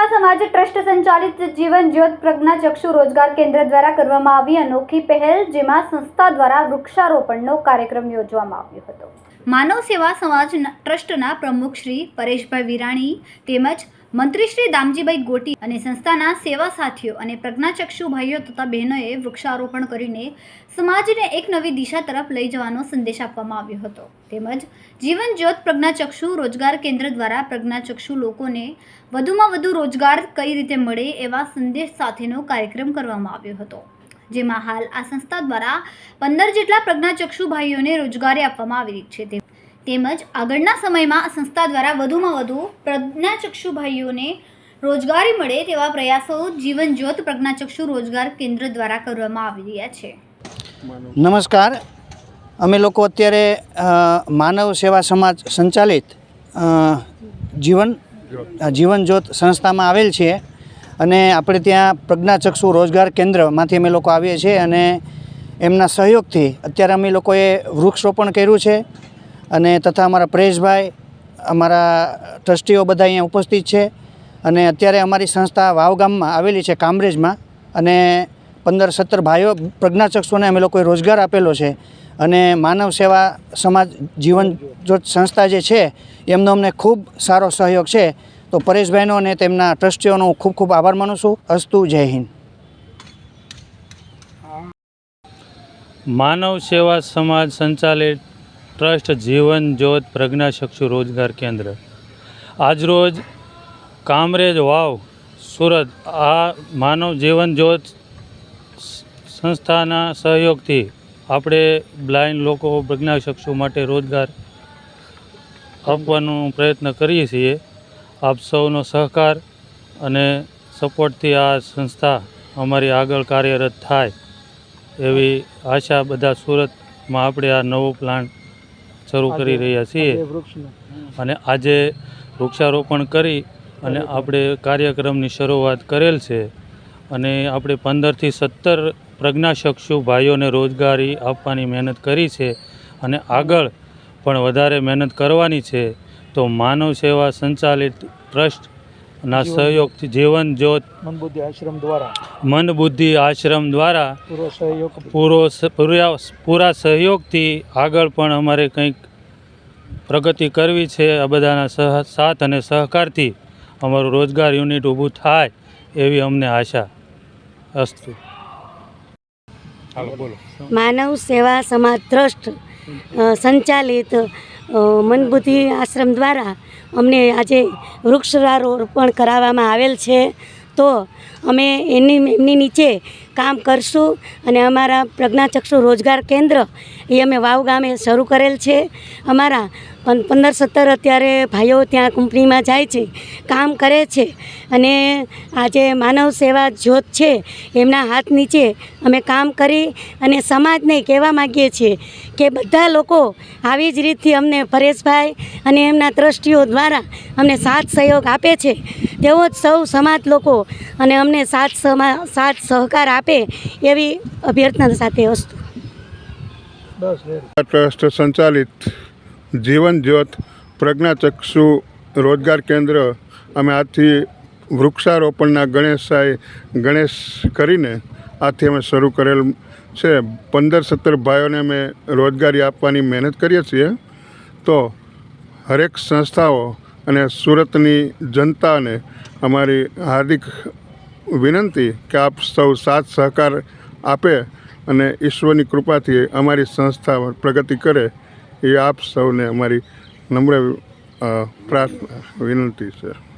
સેવા સમાજ ટ્રસ્ટ સંચાલિત જીવન જ્યોત પ્રજ્ઞા ચક્ષુ રોજગાર કેન્દ્ર દ્વારા કરવામાં આવી અનોખી પહેલ, જેમાં સંસ્થા દ્વારા વૃક્ષારોપણનો કાર્યક્રમ યોજવામાં આવ્યો હતો. માનવ સેવા સમાજ ટ્રસ્ટના પ્રમુખ શ્રી પરેશભાઈ વિરાણી તેમજ મંત્રી શ્રી દામજીભાઈ ગોટી અને સંસ્થાના સેવા સાથીઓ અને પ્રજ્ઞાચક્ષુ ભાઈઓ તથા બહેનોએ વૃક્ષારોપણ કરીને સમાજને એક નવી દિશા તરફ લઈ જવાનો સંદેશ આપવામાં આવ્યો હતો. તેમજ જીવન જ્યોત પ્રજ્ઞાચક્ષુ રોજગાર કેન્દ્ર દ્વારા પ્રજ્ઞાચક્ષુ લોકોને વધુમાં વધુ રોજગાર કઈ રીતે મળે એવા સંદેશ સાથેનો કાર્યક્રમ કરવામાં આવ્યો હતો. જેમાં હાલ આ સંસ્થા દ્વારા પંદર જેટલા પ્રજ્ઞાચક્ષુ ભાઈઓને રોજગારી આપવામાં આવી રહી છે. તે- તેમજ આગળના સમયમાં આ સંસ્થા દ્વારા વધુમાં વધુ પ્રજ્ઞાચક્ષુ ભાઈઓને રોજગારી મળે તેવા પ્રયાસો જીવન જ્યોત પ્રજ્ઞાચક્ષુ રોજગાર કેન્દ્ર દ્વારા કરવામાં આવી રહ્યા છે. નમસ્કાર. અમે લોકો અત્યારે માનવ સેવા સમાજ સંચાલિત જીવન જીવન જ્યોત સંસ્થામાં આવેલ છીએ અને આપણે ત્યાં પ્રજ્ઞાચક્ષુ રોજગાર કેન્દ્રમાંથી અમે લોકો આવીએ છીએ અને એમના સહયોગથી અત્યારે અમે લોકોએ વૃક્ષરોપણ કર્યું છે. અને તથા અમારા પરેશભાઈ, અમારા ટ્રસ્ટીઓ બધા અહીંયા ઉપસ્થિત છે. અને અત્યારે અમારી સંસ્થા વાવ ગામમાં આવેલી છે, કામરેજમાં. અને પંદર સત્તર ભાઈઓ પ્રજ્ઞાચક્ષુને અમે લોકોએ રોજગાર આપેલો છે. અને માનવ સેવા સમાજ જીવન જ્યોત સંસ્થા જે છે, એમનો અમને ખૂબ સારો સહયોગ છે. તો પરેશભાઈનો અને તેમના ટ્રસ્ટીઓનો હું ખૂબ ખૂબ આભાર માનું છું. અસ્તુ, જય હિન્દ. માનવ સેવા સમાજ સંચાલિત ટ્રસ્ટ જીવન જ્યોત પ્રજ્ઞાચક્ષુ રોજગાર કેન્દ્ર. આજરોજ કામરેજ વાવ, સુરત આ માનવ જીવન જ્યોત સંસ્થાના સહયોગથી આપણે બ્લાઇન્ડ લોકો પ્રજ્ઞાચક્ષુ માટે રોજગાર આપવાનો પ્રયત્ન કરીએ છીએ. આપ સૌનો સહકાર અને સપોર્ટથી આ સંસ્થા અમારી આગળ કાર્યરત થાય એવી આશા બધા સુરતમાં આપણે આ નવો પ્લાન્ટ શરૂ કરી રહ્યા છીએ. અને આજે વૃક્ષારોપણ કરી અને આપણે કાર્યક્રમની શરૂઆત કરેલ છે. અને આપણે પંદરથી સત્તર પ્રજ્ઞાચક્ષુ ભાઈઓને રોજગારી આપવાની મહેનત કરી છે અને આગળ પણ વધારે મહેનત કરવાની છે. તો માનવ સેવા સંચાલિત ટ્રસ્ટના સહયોગથી જીવન જ્યોત મનબુદ્ધિ આશ્રમ દ્વારા મન બુદ્ધિ આશ્રમ દ્વારા પૂરો સહયોગ પૂરો સહયોગથી આગળ પણ અમારે કંઈક પ્રગતિ કરવી છે. આ બધાના સહ સાથ અને સહકારથી અમારું રોજગાર યુનિટ ઊભું થાય એવી અમને આશા અસ્તુ. બોલો માનવ સેવા સમાજ ટ્રસ્ટ સંચાલિત મનબુદ્ધિ આશ્રમ દ્વારા અમને આજે વૃક્ષારોપણ કરાવવામાં આવેલ છે. તો અમે એની એમની નીચે કામ કરશું અને અમારા પ્રજ્ઞાચક્ષુ રોજગાર કેન્દ્ર એ અમે વાવ ગામે શરૂ કરેલ છે. અમારા પંદર, સત્તર અત્યારે ભાઈઓ ત્યાં કંપનીમાં જાય છે, કામ કરે છે અને આજે માનવ સેવા જ્યોત છે, એમના હાથ નીચે અમે કામ કરી અને સમાજને કહેવા માગીએ છીએ કે બધા લોકો આવી જ રીતથી અમને પરેશભાઈ અને એમના ટ્રસ્ટીઓ દ્વારા અમને સાથ સહયોગ આપે છે. તેવો જ સૌ સમાજ લોકો અને અમને સાથ સમા, સાથ સહકાર આપે એવી અભ્યર્થના સાથે વસ્તુ. ટ્રસ્ટ સંચાલિત જીવન જ્યોત પ્રજ્ઞાચક્ષુ રોજગાર કેન્દ્ર અમે આજથી વૃક્ષારોપણના ગણેશાય ગણેશ કરીને આથી અમે શરૂ કરેલ છે. પંદર સત્તર ભાઈઓને અમે રોજગારી આપવાની મહેનત કરીએ છીએ. તો હરેક સંસ્થાઓ અને સુરતની જનતાને અમારી હાર્દિક વિનંતી કે આપ સૌ સાથ સહકાર આપે અને ઈશ્વરની કૃપાથી અમારી સંસ્થા પ્રગતિ કરે એ આપ સૌને અમારી નમ્ર પ્રાર્થના, વિનંતી છે.